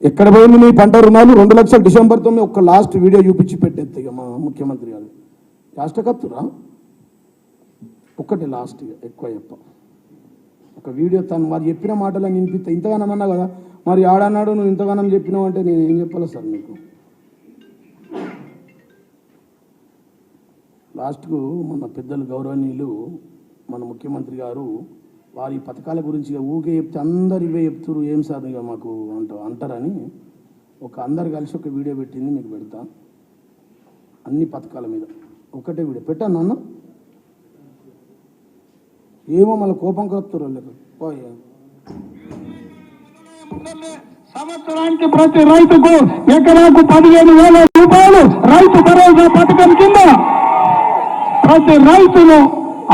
ఎక్కడ పోయింది నీ పంట రుణాలు? రెండు లక్షలు డిసెంబర్ తొమ్మిది ఒక్క లాస్ట్ వీడియో చూపించి పెట్టేది ఇక మా ముఖ్యమంత్రి గారు. లాస్ట్ కత్తురా ఒక్కటి లాస్ట్ ఇక ఎక్కువ చెప్ప. ఒక వీడియో తను మరి చెప్పిన మాటలు వినిపిస్తే ఇంతగానం అన్నా కదా? మరి ఆడన్నాడు నువ్వు ఇంతగానం చెప్పినావు అంటే నేను ఏం చెప్పాలి సార్ నీకు? లాస్ట్కు మన పెద్దలు గౌరవనీయులు మన ముఖ్యమంత్రి గారు వారి పథకాల గురించి ఊకే చెప్తే అందరు ఇవే చెప్తారు ఏం సార్ ఇక మాకు అంట అంటారని ఒక అందరు కలిసి ఒక వీడియో పెట్టింది మీకు పెడతా. అన్ని పథకాల మీద ఒకటే వీడియో. పెట్టాను నాన్న? ఏమో మళ్ళీ కోపం కలుపుతారు లేదు సంవత్సరానికి ప్రతి రైతుకు ఎకరాకు పదిహేను వేల రూపాయలు రైతు భరోసా పథకం కింద ప్రతి రైతును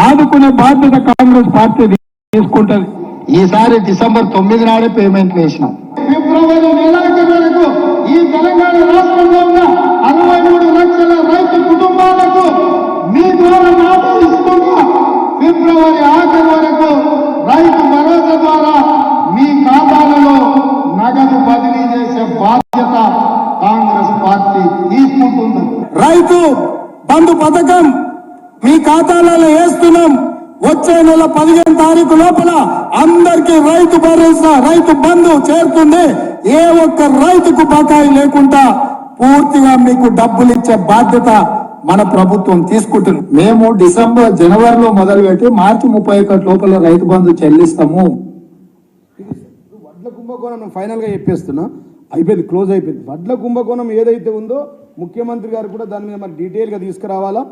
ఆదుకునే బాధ్యత కాంగ్రెస్ పార్టీ తీసుకుంటది. ఈసారి డిసెంబర్ తొమ్మిది నాడే పేమెంట్ వేసినాం. ఫిబ్రవరి నెలాఖరు వరకు ఈ తెలంగాణ రాష్ట్రంలో ఉన్న అరవై మూడు లక్షల రైతు కుటుంబాలకు మీ ద్వారా మాట ఇస్తున్నా. ఫిబ్రవరి ఆఖరు వరకు రైతు భరోసా ద్వారా మీ ఖాతాలలో నగదు బదిలీ చేసే బాధ్యత కాంగ్రెస్ పార్టీ తీసుకుంటుంది. రైతు బంధు పథకం వచ్చే నెల పదిహేను తారీఖు లోపల అందరికీ రైతు భరోసా రైతు బంధు చేరుతుంది. ఏ ఒక్క రైతుకు బకాయి లేకుండా పూర్తిగా మీకు డబ్బులు ఇచ్చే బాధ్యత మన ప్రభుత్వం తీసుకుంటుంది. మేము డిసెంబర్ జనవరిలో మొదలుపెట్టి మార్చి ముప్పై ఒకటి లోపల రైతు బంధు చెల్లిస్తాము. వడ్ల కుంభకోణం ఫైనల్గా చెప్పేస్తున్నా. అయిపోయింది క్లోజ్ అయిపోయింది. వడ్ల కుంభకోణం ఏదైతే ఉందో ముఖ్యమంత్రి గారు కూడా దాని మీద మరి డీటెయిల్గా తీసుకురావాలా?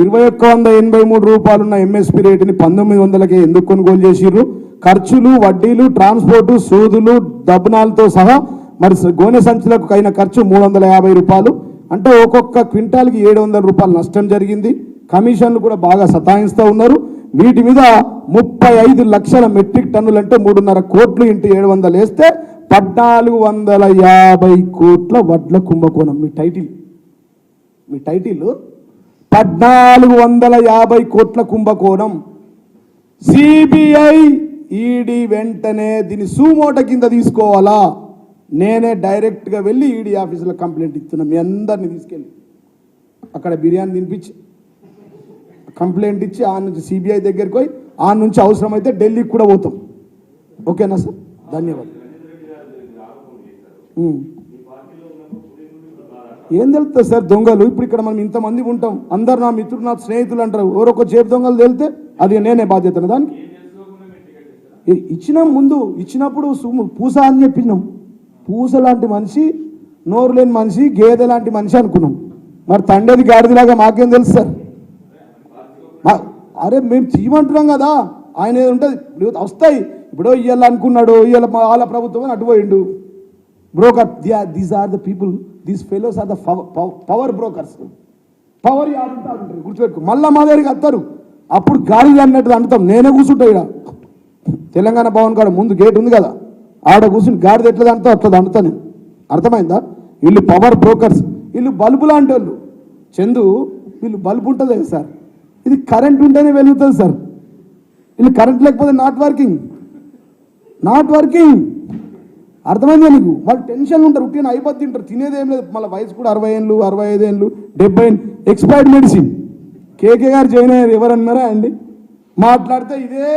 ఇరవై ఒక్క వంద ఎనభై మూడు రూపాయలున్న ఎంఎస్పి రేటుని పంతొమ్మిది వందలకే ఎందుకు కొనుగోలు చేసిర్రు? ఖర్చులు వడ్డీలు ట్రాన్స్పోర్టు సూదులు దబ్బనాలతో సహా మరి గోనె సంచులకు అయిన ఖర్చు మూడు వందల యాభై రూపాయలు. అంటే ఒక్కొక్క క్వింటాల్కి ఏడు వందల రూపాయలు నష్టం జరిగింది. కమిషన్లు కూడా బాగా సతాయిస్తూ ఉన్నారు. వీటి మీద ముప్పై ఐదు లక్షల మెట్రిక్ టన్నులు అంటే మూడున్నర కోట్లు ఇంటి ఏడు వందలు వేస్తే పద్నాలుగు వందల యాభై కోట్ల వడ్ల కుంభకోణం. మీ టైటిల్. మీ టైటిల్ పద్నాలుగు వందల యాభై కోట్ల కుంభకోణం. సిబిఐ ఈడీ వెంటనే దీన్ని సూమోట కింద తీసుకోవాలా? నేనే డైరెక్ట్గా వెళ్ళి ఈడీ ఆఫీసులో కంప్లైంట్ ఇస్తున్నా. మీ అందరిని తీసుకెళ్ళి. అక్కడ బిర్యానీ తినిపించి. కంప్లైంట్ ఇచ్చి ఆ నుంచి సిబిఐ దగ్గరికి పోయి ఆ నుంచి అవసరమైతే ఢిల్లీకి కూడా పోతాం. ఓకేనా సార్? ధన్యవాదాలు. ఏం తెలుస్తుంది సార్ దొంగలు? ఇప్పుడు ఇక్కడ మనం ఇంతమంది ఉంటాం. అందరు నా మిత్రుడు నా స్నేహితులు అంటారు. ఎవరొక చేపు దొంగలు తెలితే అది నేనే బాధ్యతను. దానికి ఇచ్చిన ముందు ఇచ్చినప్పుడు సుమ్ము పూస అని చెప్పినాం. పూస లాంటి మనిషి నోరు లేని మనిషి గేదె లాంటి మనిషి అనుకున్నాం. మరి తండేది గాడిదిలాగా మాకేం తెలుసు సార్? అరే మేము చేయమంటున్నాం కదా. ఆయన ఏది ఉంటుంది వస్తాయి. ఇప్పుడు ఇయ్యాలనుకున్నాడు ఇయ్యాల మా వాళ్ళ ప్రభుత్వం అని అటు పోయిండు. Broker these are the people these fellows are the power brokers power ఆడుంటా ఉంటారు గుర్తుపెట్టుకో. మళ్ళా మా దగ్గరికి వస్తారు. అప్పుడు గాలి అన్నట్టు అంటుతాం. నేనే కూర్చుంటా ఇక్కడ తెలంగాణ భవన్ కాడ ముందు గేట్ ఉంది కదా. ఆడ కూర్చుని గాడిద ఎట్లా అంటా అట్లా అంటుతా నేను. అర్థమైందా? వీళ్ళు పవర్ బ్రోకర్స్ వీళ్ళు బల్బు లాంటి వాళ్ళు. చందు వీళ్ళు బల్బు ఉంటుంది కదా సార్. ఇది కరెంట్ ఉంటేనే వెలుగుతుంది సార్. వీళ్ళు కరెంట్ లేకపోతే నాట్ వర్కింగ్ నాట్ వర్కింగ్ అర్థమైందా నీకు? వాళ్ళు టెన్షన్ ఉంటారు ఉట్టిన అయిపోద్ది తింటారు. తినేది ఏం లేదు. మళ్ళీ వయసు కూడా అరవై ఏళ్ళు అరవై ఐదు ఏళ్ళు డెబ్బై ఎక్స్పైర్డ్ మెడిసిన్ కేకే గారు జాయిన్ అయ్యారు. ఎవరన్నారా అండి? మాట్లాడితే ఇదే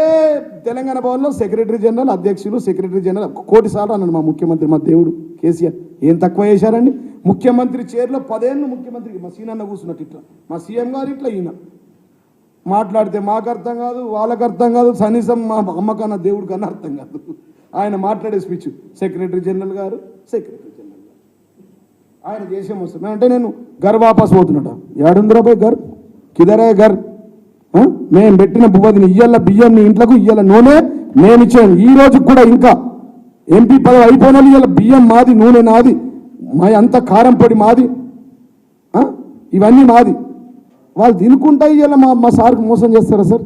తెలంగాణ భవన్లో సెక్రటరీ జనరల్ అధ్యక్షులు సెక్రటరీ జనరల్ కోటి సార్లు అన్నాడు మా ముఖ్యమంత్రి మా దేవుడు కేసీఆర్. ఏం తక్కువ చేశారండి? ముఖ్యమంత్రి చైర్లో పదేళ్ళు ముఖ్యమంత్రికి మా సీనన్న కూర్చున్నట్టు ఇట్లా. మా సీఎం గారు ఇట్లా ఈయన. మాట్లాడితే మాకు అర్థం కాదు వాళ్ళకు అర్థం కాదు కనీసం మా అమ్మకన్నా దేవుడికన్నా అర్థం కాదు. ఆయన మాట్లాడే స్పీచ్ సెక్రటరీ జనరల్ గారు సెక్రటరీ జనరల్ గారు. ఆయన దేశం వస్తుంది? అంటే నేను గర్ వాపస్ పోతున్నట. ఏడుందిరా పోయి గర్? కిదరే గర్? మేము పెట్టిన బువ్వదిని ఇయ్యాల బియ్యం నీ ఇంట్లోకి ఇయ్యాల నూనె మేము ఇచ్చాను ఈ రోజు కూడా ఇంకా ఎంపీ పదవి అయిపోయిన ఇవాళ బియ్యం మాది నూనె నాది మా అంత కారం పొడి మాది ఇవన్నీ మాది. వాళ్ళు తినుకుంటా ఇవాళ మా మా సార్కి మోసం చేస్తారా సార్?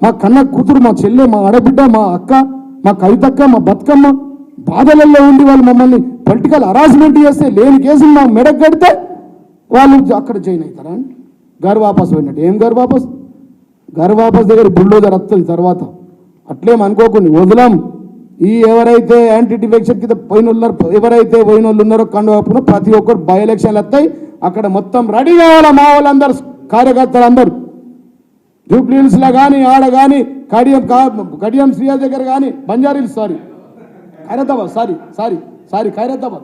మా కన్న కూతురు మా చెల్లె మా ఆడబిడ్డ మా అక్క మా కవితక్క మా బతుకమ్మ బాధలలో ఉండి వాళ్ళు మమ్మల్ని పొలిటికల్ హరాస్మెంట్ చేస్తే లేని కేసులు మా మెడకు కడితే వాళ్ళు అక్కడ జాయిన్ అవుతారా? గారు వాపస్ పోయినట్టు. ఏం గారు వాపస్? గారు వాపస్ దగ్గర బుల్డోజర్ వస్తుంది తర్వాత. అట్లేం అనుకోకుండా వదలాం. ఈ ఎవరైతే యాంటీ డిఫెక్షన్ కింద పోయిన వాళ్ళు ఎవరైతే పోయిన వాళ్ళు ఉన్నారో కండువాపున ప్రతి ఒక్కరు బై ఎలక్షన్లు వస్తాయి. అక్కడ మొత్తం రెడీ కావాలా మా వాళ్ళందరూ? కార్యకర్తలు అందరూ జూబ్లీహిల్స్లో కానీ ఆడ కానీ కడియం కా- కడియం శ్రీయా దగ్గర కానీ బంజారీలు sorry. Khairatabad sorry sorry sorry Khairatabad.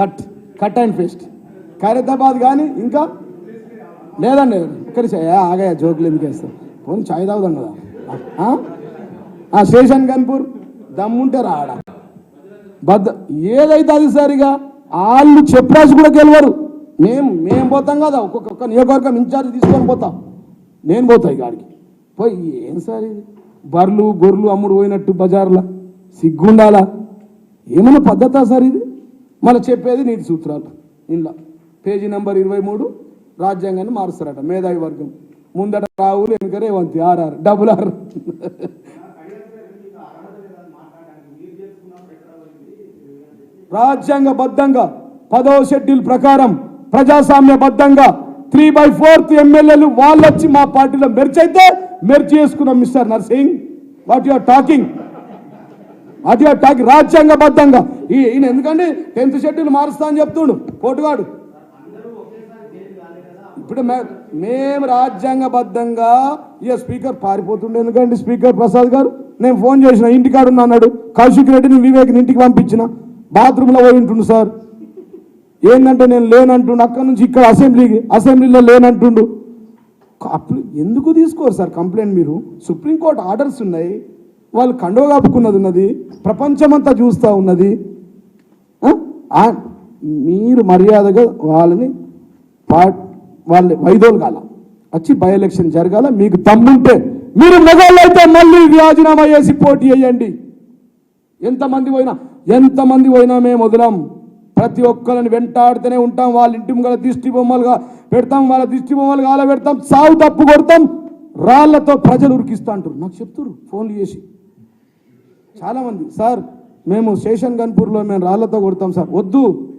Cut cut and paste. Khairatabad కానీ ఇంకా లేదండి ఇక్కడ ఆగా జోకులు ఎందుకు వేస్తాం పోనీ చాయ్ తాగుదాం కదా. ఆ? ఆ స్టేషన్ కన్పూర్ దమ్ముంటే రాడ. బద్ద ఏదైతే అది సరిగా వాళ్ళు చెప్పరాసి కూడా గెలవరు. మేము మేము పోతాం కదా ఒక్కొక్క నియోజకవర్గం ఇన్ఛార్జ్ తీసుకొని పోతాం. నేను పోతాయి గాడికి పోయి ఏం సార్ ఇది? బర్లు గొర్రెలు అమ్ముడు పోయినట్టు బజార్లా. సిగ్గుండాలా? ఏమైనా పద్ధతా సార్ ఇది? మళ్ళీ చెప్పేది నీటి సూత్రాలు. ఇంట్లో. పేజీ నెంబర్ ఇరవై మూడు రాజ్యాంగాన్ని మారుస్తారట మేధావి వర్గం. ముందట రావులు వెనుక రేవంతి ఆర్ఆర్ డబుల్ ఆర్. రాజ్యాంగబద్ధంగా పదో షెడ్యూల్ ప్రకారం ప్రజాస్వామ్యబద్ధంగా త్రీ బై ఫోర్త్ ఎమ్మెల్యేలు వాళ్ళు వచ్చి మా పార్టీలో మెర్చ్ అయితే మెర్చ్ చేసుకున్నాం mister Narsing. What you are talking what you are talking రాజ్యాంగబద్ధంగా. ఈయన ఎందుకంటే టెన్త్ షెడ్యూల్ మారుస్తా అని చెప్తుండు కోటుగాడు. ఇప్పుడు మే- మేము రాజ్యాంగబద్ధంగా ఇక స్పీకర్ పారిపోతుండే ఎందుకంటే స్పీకర్ ప్రసాద్ గారు? నేను ఫోన్ చేసిన ఇంటికాడున్నా అన్నాడు కౌశిక్ రెడ్డిని వివేక్ని ఇంటికి పంపించిన. బాత్రూంలో పోయి ఉంటుండు సార్. ఏంటంటే నేను లేనంటుండు అక్కడ నుంచి ఇక్కడ అసెంబ్లీకి అసెంబ్లీలో లేనంటుండు. అప్పుడు ఎందుకు తీసుకోరు సార్ కంప్లైంట్ మీరు? సుప్రీంకోర్టు ఆర్డర్స్ ఉన్నాయి వాళ్ళు కండవ కాపుకున్నది ఉన్నది ప్రపంచమంతా చూస్తూ ఉన్నది. మీరు మర్యాదగా వాళ్ళని పా వాళ్ళని వైదోలు కాల వచ్చి బై ఎలక్షన్ జరగాల మీకు తమ్ముంటే మీరు మొగోళ్ళు అయితే మళ్ళీ రాజీనామా చేసి పోటీ చేయండి. ఎంతమంది పోయినా ఎంతమంది పోయినా మేము వదిలాం. ప్రతి ఒక్కరిని వెంటాడుతూనే ఉంటాం. వాళ్ళ ఇంటి ముంగల దిష్టి బొమ్మలుగా పెడతాం. వాళ్ళ దిష్టి బొమ్మలు గాల పెడతాం సాగు తప్పు కొడతాం. రాళ్ళతో ప్రజలు ఉరికిస్తా అంటారు నాకు చెప్తారు ఫోన్లు చేసి. చాలామంది. సార్ మేము శేషన్ గన్పూర్లో మేము రాళ్ళతో కొడతాం సార్. వద్దు.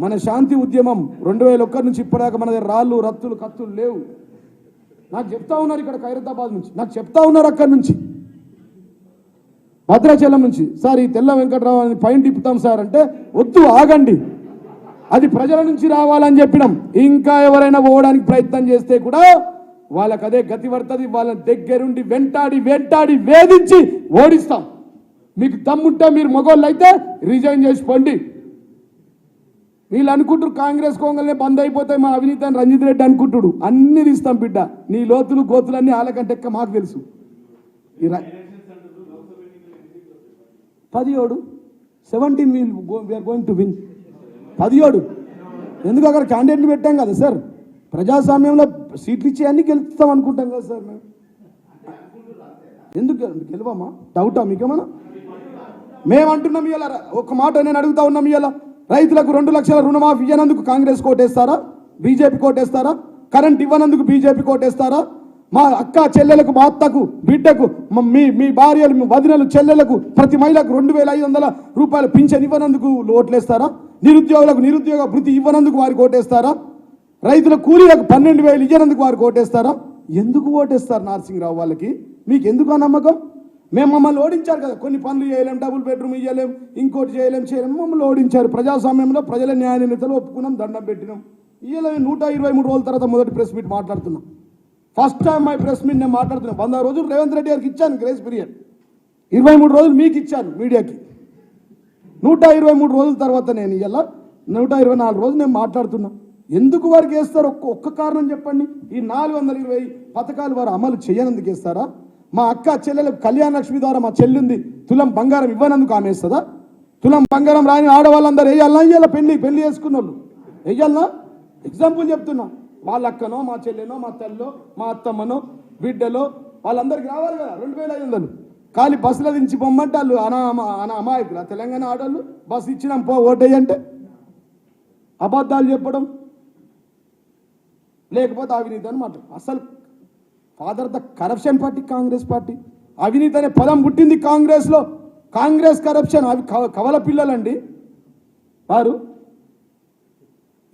మన శాంతి ఉద్యమం రెండు వేల ఒక్కరి నుంచి ఇప్పటిదాకా మన దగ్గర రాళ్ళు రత్తులు కత్తులు లేవు. నాకు చెప్తా ఉన్నారు ఇక్కడ ఖైరతాబాద్ నుంచి. నాకు చెప్తా ఉన్నారు అక్కడి నుంచి. భద్రాచలం నుంచి సార్ ఈ తెల్ల వెంకటరావు అని పైన తిప్పుతాం సార్ అంటే వద్దు ఆగండి. అది ప్రజల నుంచి రావాలని చెప్పినాం. ఇంకా ఎవరైనా పోవడానికి ప్రయత్నం చేస్తే కూడా వాళ్ళకి అదే గతి పడుతుంది. వాళ్ళ దగ్గరుండి వెంటాడి వెంటాడి వేధించి ఓడిస్తాం. మీకు దమ్ముంటే మీరు మగోళ్ళు అయితే రిజైన్ చేసుకోండి. వీళ్ళు అనుకుంటారు కాంగ్రెస్ కొంగల్నే బంద్ అయిపోతాయి మా అవినీతి అని రంజిత్ రెడ్డి అనుకుంటుడు. అన్ని తీస్తాం బిడ్డ. నీ లోతులు గోతులన్నీ వాళ్ళకంటే ఎక్క మాకు తెలుసు. ఈ పదిహేడు seventeen we'll we're going to win పదిహేడు. ఎందుకు అక్కడ క్యాండిడేట్ని పెట్టాం కదా సార్ ప్రజాస్వామ్యంలో సీట్లు ఇచ్చి అన్ని గెలుస్తాం అనుకుంటాం కదా సార్ మేము. ఎందుకు గెలవమ్మా గెలవమా? డౌటా మీకేమన్నా? మేము అంటున్నాం ఇవాళ ఒక మాట నేను అడుగుతా ఉన్నాం ఇవాళ రైతులకు రెండు లక్షల రుణమాఫీ ఇవ్వనందుకు కాంగ్రెస్ కోటేస్తారా? బీజేపీ కోటేస్తారా? కరెంట్ ఇవ్వనందుకు బీజేపీ కోటేస్తారా? మా అక్క చెల్లెలకు మా అత్తకు బిడ్డకు మ- మీ మీ భార్యలు మీ వదినలు చెల్లెలకు ప్రతి మహిళకు రెండు వేల ఐదు వందల రూపాయలు పింఛన్ ఇవ్వనందుకు ఓట్లేస్తారా? నిరుద్యోగులకు నిరుద్యోగ భృతి ఇవ్వనందుకు వారికి ఓటేస్తారా? రైతుల కూలీలకు పన్నెండు వేలు ఇవ్వనందుకు వారికి ఓటేస్తారా? ఎందుకు ఓటేస్తారు నార్సింగ్రావు వాళ్ళకి? మీకు ఎందుకు ఆ నమ్మకం? మేము మమ్మల్ని ఓడించారు కదా కొన్ని పనులు చేయలేం డబుల్ బెడ్రూమ్ ఇవ్వలేం ఇంకోటి చేయలేం చేయలేం మమ్మల్ని ఓడించారు. ప్రజాస్వామ్యంలో ప్రజల న్యాయ నేతలు ఒప్పుకున్నాం దండం పెట్టినాం. ఇవ్వలేము నూట ఇరవై మూడు రోజుల తర్వాత మొదటి ప్రెస్ మీట్ మాట్లాడుతున్నాం. First time my press meet నేను మాట్లాడుతున్నాను వంద రోజులు రేవంత్ రెడ్డి గారికి ఇచ్చాను గ్రేస్ పీరియడ్ ఇరవై మూడు రోజులు మీకు ఇచ్చాను మీడియాకి. నూట ఇరవై మూడు రోజుల తర్వాత నేను ఇలా నూట ఇరవై నాలుగు రోజులు నేను మాట్లాడుతున్నా. ఎందుకు వారికి వేస్తారు ఒక్క ఒక్క కారణం చెప్పండి. ఈ నాలుగు వందల ఇరవై పథకాలు వారు అమలు చేయనందుకు వేస్తారా మా అక్క చెల్లెలకు కళ్యాణ లక్ష్మి ద్వారా మా చెల్లింది తులం బంగారం ఇవ్వనందుకు ఆమె వేస్తుందా? తులం బంగారం రాని ఆడవాళ్ళందరూ వేయాలన్నా ఇయ్యాల పెళ్ళి పెళ్ళి చేసుకున్న వాళ్ళు వెయ్యాలనా ఎగ్జాంపుల్ చెప్తున్నా. వాళ్ళ అక్కనో మా చెల్లెనో మా తల్లో మా అత్తమ్మనో బిడ్డలో వాళ్ళందరికి రావాలి కదా. రెండు వేల ఐదు వందలు. ఖాళీ బస్సులో దించి పొమ్మంటే వాళ్ళు అనా అనా అమాయకులు. ఆ తెలంగాణ ఆడవాళ్ళు బస్సు ఇచ్చినాం పో ఓటేయంటే అబద్ధాలు చెప్పడం లేకపోతే అవినీతి అనమాట అసలు father the corruption party Congress party. అవినీతి అనే పదం పుట్టింది కాంగ్రెస్లో. కాంగ్రెస్ కరప్షన్. అవి కవల పిల్లలండి. వారు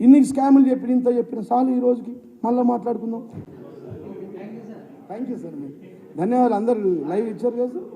ఇన్ని స్కాములు చెప్పిన ఇంత చెప్పిన చాలు ఈ రోజుకి. మళ్ళీ మాట్లాడుకుందాం. థ్యాంక్ యూ సార్ ధన్యవాదాలు. అందరు లైవ్ ఇచ్చారు కదా సార్